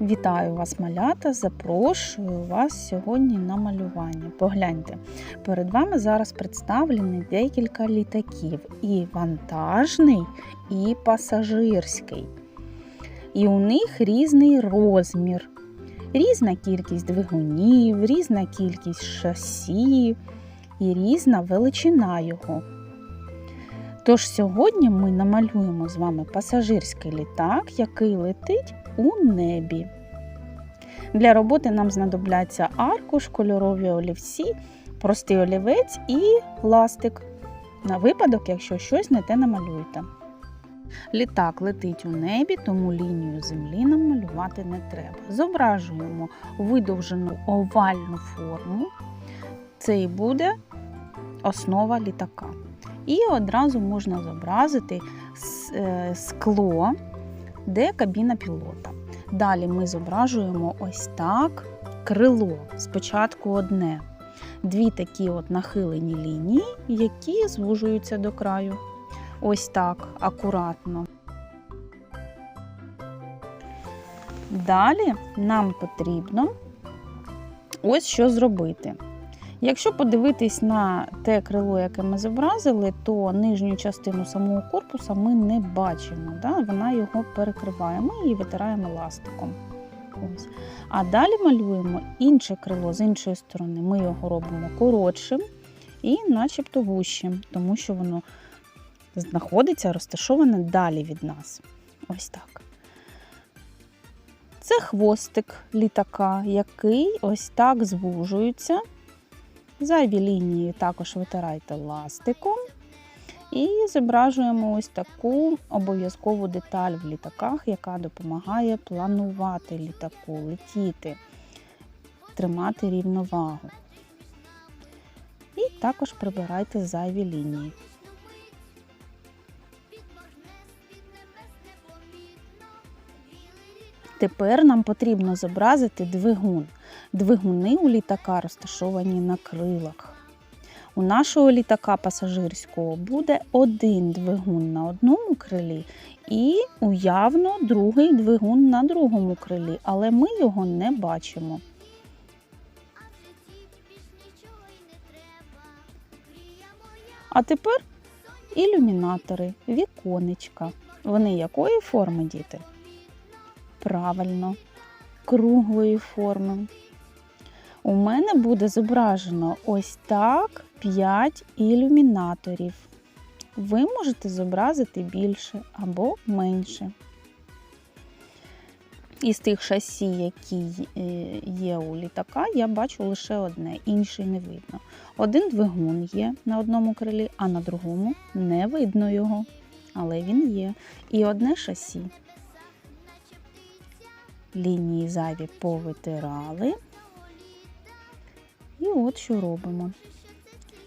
Вітаю вас, малята! Запрошую вас сьогодні на малювання. Погляньте, перед вами зараз представлені декілька літаків: і вантажний, і пасажирський. І у них різний розмір, різна кількість двигунів, різна кількість шасі і різна величина його. Тож сьогодні ми намалюємо з вами пасажирський літак, який летить у небі. Для роботи нам знадобляться аркуш, кольорові олівці, простий олівець і ластик. На випадок, якщо щось не те намалюєте. Літак летить у небі, тому лінію землі нам малювати не треба. Зображуємо видовжену овальну форму. Це і буде основа літака. І одразу можна зобразити е, скло, де кабіна пілота. Далі ми зображуємо ось так крило. Спочатку одне. Дві такі от нахилені лінії, які звужуються до краю. Ось так, акуратно. Далі нам потрібно ось що зробити. Якщо подивитись на те крило, яке ми зобразили, то нижню частину самого корпуса ми не бачимо. Да? Вона його перекриває, ми її витираємо ластиком. Ось. А далі малюємо інше крило з іншої сторони. Ми його робимо коротшим і начебто вущим, тому що воно знаходиться розташоване далі від нас. Ось так. Це хвостик літака, який ось так звужується. Зайві лінії також витирайте ластиком. І зображуємо ось таку обов'язкову деталь в літаках, яка допомагає планувати літаку, летіти, тримати рівновагу. І також прибирайте зайві лінії. Тепер нам потрібно зобразити двигун. Двигуни у літака розташовані на крилах. У нашого літака пасажирського буде один двигун на одному крилі і уявно другий двигун на другому крилі, але ми його не бачимо. А тепер ілюмінатори, віконечка. Вони якої форми, діти? Правильно, круглої форми. У мене буде зображено ось так 5 ілюмінаторів. Ви можете зобразити більше або менше. Із тих шасі, які є у літака, я бачу лише одне, інший не видно. Один двигун є на одному крилі, а на другому не видно його. Але він є. І одне шасі. Лінії зайві повитирали. І от що робимо.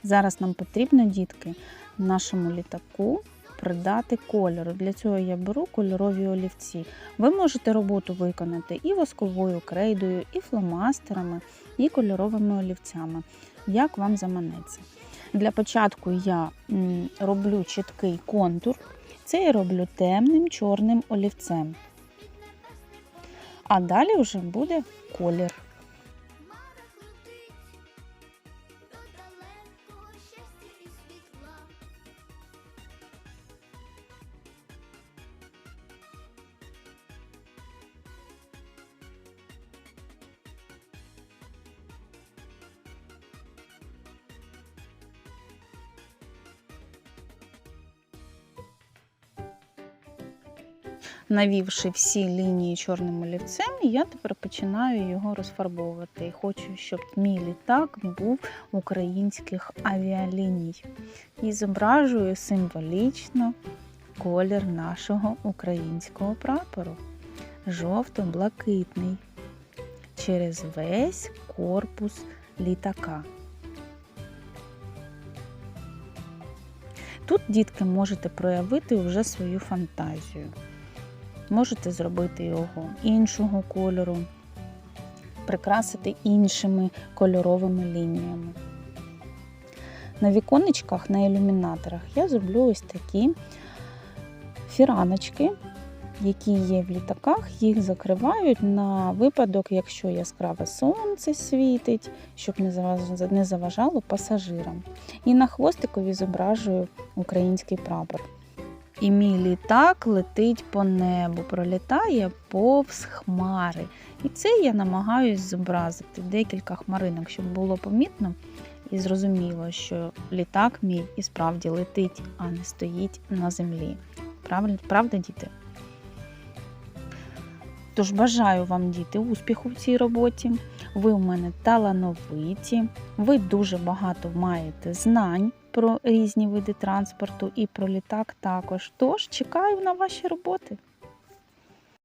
Зараз нам потрібно, дітки, нашому літаку придати кольору. Для цього я беру кольорові олівці. Ви можете роботу виконати і восковою крейдою, і фломастерами, і кольоровими олівцями, як вам заманеться. Для початку я роблю чіткий контур, це я роблю темним чорним олівцем. А далі вже буде колір. Навівши всі лінії чорним олівцем, я тепер починаю його розфарбовувати. І Хочу, щоб мій літак був українських авіаліній. І зображую символічно колір нашого українського прапору. Жовто-блакитний через весь корпус літака. Тут, дітки, можете проявити вже свою фантазію. Можете зробити його іншого кольору, прикрасити іншими кольоровими лініями. На віконечках, на ілюмінаторах я зроблю ось такі фіраночки які є в літаках, їх закривають на випадок, якщо яскраве сонце світить, щоб не заважало пасажирам. І на хвостикові зображую український прапор. І мій літак летить по небу, пролітає повз хмари. І це я намагаюсь зобразити декілька хмаринок, щоб було помітно і зрозуміло, що літак мій і справді летить, а не стоїть на землі. Правда, діти? Тож бажаю вам, діти, успіху в цій роботі. Ви у мене талановиті, ви дуже багато маєте знань про різні види транспорту і про літак також. Тож чекаю на ваші роботи.